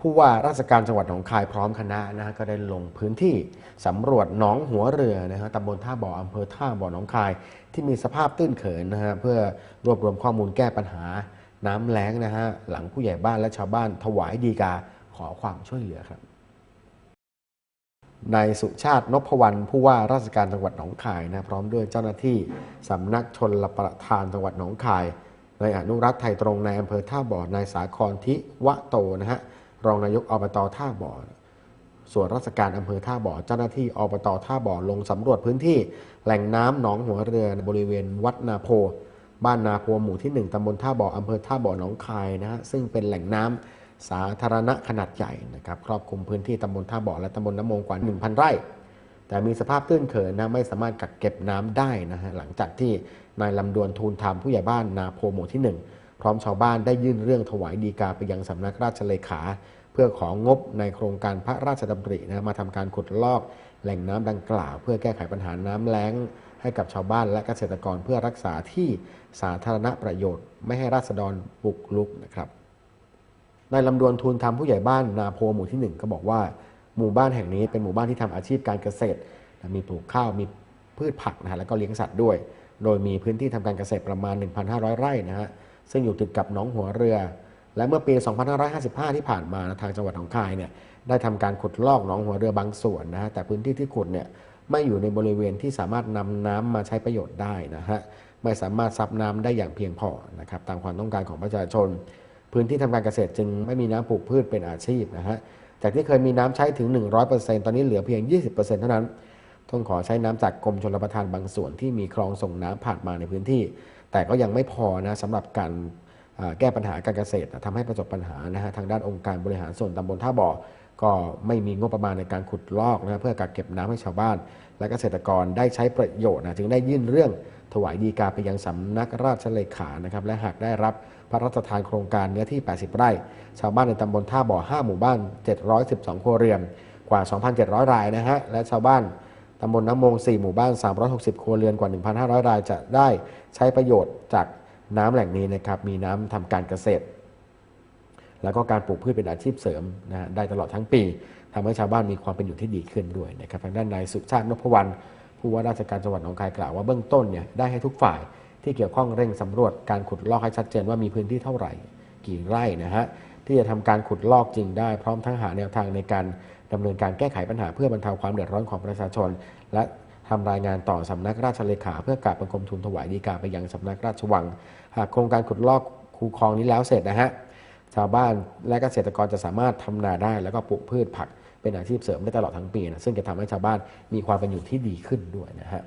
ผู้ว่าราชการจังหวัดหนองคายพร้อมคณะนะฮะก็ได้ลงพื้นที่สำรวจหนองหัวเรือนะฮะตำบลท่าบ่ออำเภอท่าบ่อหนองคาย ที่มีสภาพตื้นเขินนะฮะเพื่อรวบรวมข้อมูลแก้ปัญหาน้ำแล้งนะฮะหลังผู้ใหญ่บ้านและชาวบ้านถวายดีกาขอความช่วยเหลือครับนายสุชาตินพวรรณผู้ว่าราชการจังหวัดหนองคายนะพร้อมด้วยเจ้าหน้าที่สำนักชนลประทานจังหวัดหนองคายนายอนุรักษ์ไทยตรงในายอำเภอท่าบ่อนายสาครทิวะโตนะฮะ รองนายกอบตท่าบ่อ ส่วนราชการอำเภอท่าบ่อ เจ้าหน้าที่อบตท่าบ่อลงสำรวจพื้นที่ แหล่งน้ำหนองหัวเรือบริเวณวัดนาโพ บ้านนาโพหมู่ที่ 1ตำบลท่าบ่ออำเภอท่าบ่อหนองคายนะฮะซึ่งเป็นแหล่งน้ำสาธารณะขนาดใหญ่นะครับครอบคลุมพื้นที่ตำบลท่าบ่อและตำบลน้ำมงกว่า 1,000 ไร่แต่มีสภาพตื้นเขินนะไม่สามารถกักเก็บน้ำได้นะฮะหลังจากที่นายลำดวนทูลธรรมผู้ใหญ่บ้านนาโพหมู่ที่ 1 พร้อมชาวบ้านได้ยื่นเรื่องถวายดีกาไปยังสำนักราชเลขา เพื่อของงบในโครงการพระราชดำรินะมาทำการขุดลอกแหล่งน้ำดังกล่าว เพื่อแก้ไขปัญหาน้ำแล้ง ให้กับชาวบ้านและเกษตรกรเพื่อรักษาที่สาธารณประโยชน์ ไม่ให้ราษฎรบุกลุกนะครับนายลำดวนทูลธรรมผู้ใหญ่บ้านนาโพหมู่ที่ 1 ก็บอกว่าหมู่บ้านแห่งนี้เป็นหมู่บ้านที่ทำอาชีพการเกษตร มีปลูกข้าวมีพืชผักนะฮะแล้วก็เลี้ยงสัตว์ด้วย โดยมีพื้นที่ทำการเกษตรประมาณ 1,500 ไร่นะฮะ ซึ่งอยู่ติดกับหนองหัวเรือ และเมื่อปี 2555 ที่ผ่านมานะทางจังหวัดหนองคายเนี่ยได้ทำการขุดลอกหนองหัวเรือบางส่วนนะฮะแต่พื้นที่ที่ขุดเนี่ยไม่อยู่ในบริเวณที่สามารถนำน้ำมาใช้ประโยชน์ได้นะฮะไม่สามารถซับน้ำได้อย่างเพียงพอนะครับตามความต้องการของประชาชน พื้นที่ทำการเกษตรจึงไม่มีน้ำปลูกพืชเป็นอาชีพนะฮะจากที่เคยมีน้ำใช้ถึง 100%ตอนนี้เหลือเพียง 20%เท่านั้น ต้องขอใช้น้ำจากกรมชลประทานบางส่วนที่มีคลองส่งน้ำผ่านมาในพื้นที่ แต่ก็ยังไม่พอนะสำหรับการแก้ปัญหาการเกษตรทำให้ประสบปัญหานะฮะทางด้านองค์การบริหารส่วนตำบลท่าบ่อ ก็ไม่มีงบประมาณในการขุดลอกนะเพื่อกักเก็บน้ำให้ชาวบ้าน และเกษตรกรได้ใช้ประโยชน์นะจึงได้ยื่นเรื่องถวายดีกาไปยังสำนักราชเลขานะครับและหากได้รับพระราชทานโครงการเนื้อที่ 80 ไร่ ชาวบ้านในตำบลท่าบ่อ 5 หมู่บ้าน 712 ครัวเรือนกว่า 2,700 รายนะฮะและชาวบ้าน ตำบลน้ำมง 4 หมู่บ้าน 360 ครัวเรือนกว่า 1,500 รายจะได้ใช้ประโยชน์จากน้ำแหล่งนี้นะครับ มีน้ำทำการเกษตร แล้วก็การปลูกพืชเป็นอาชีพเสริมนะฮะได้ตลอดทั้งปีทำให้ชาวบ้านมีความเป็นอยู่ที่ดีขึ้นด้วยนะครับทางด้านนายสุชาตินพวรรณผู้ว่าราชการจังหวัดหนองคายกล่าวว่าเบื้องต้นเนี่ยได้ให้ทุกฝ่ายที่เกี่ยวข้องเร่งสำรวจการขุดลอกให้ชัดเจนว่ามีพื้นที่เท่าไหร่ กี่ไร่นะฮะ ที่จะทำการขุดลอกจริงได้ พร้อมทั้งหาแนวทางในการดำเนินการแก้ไขปัญหาเพื่อบรรเทาความเดือดร้อนของประชาชน และทำรายงานต่อสำนักราชเลขา เพื่อกราบบังคมทูลถวายดีกาไปยังสำนักราชวัง หากโครงการขุดลอกคูคลองนี้แล้วเสร็จนะฮะชาวบ้านและเกษตรกรจะสามารถทำนาได้ แล้วก็ปลูกพืชผักเป็นอาชีพเสริมได้ตลอดทั้งปีนะซึ่งจะทำให้ชาวบ้านมีความเป็นอยู่ที่ดีขึ้นด้วยนะฮะ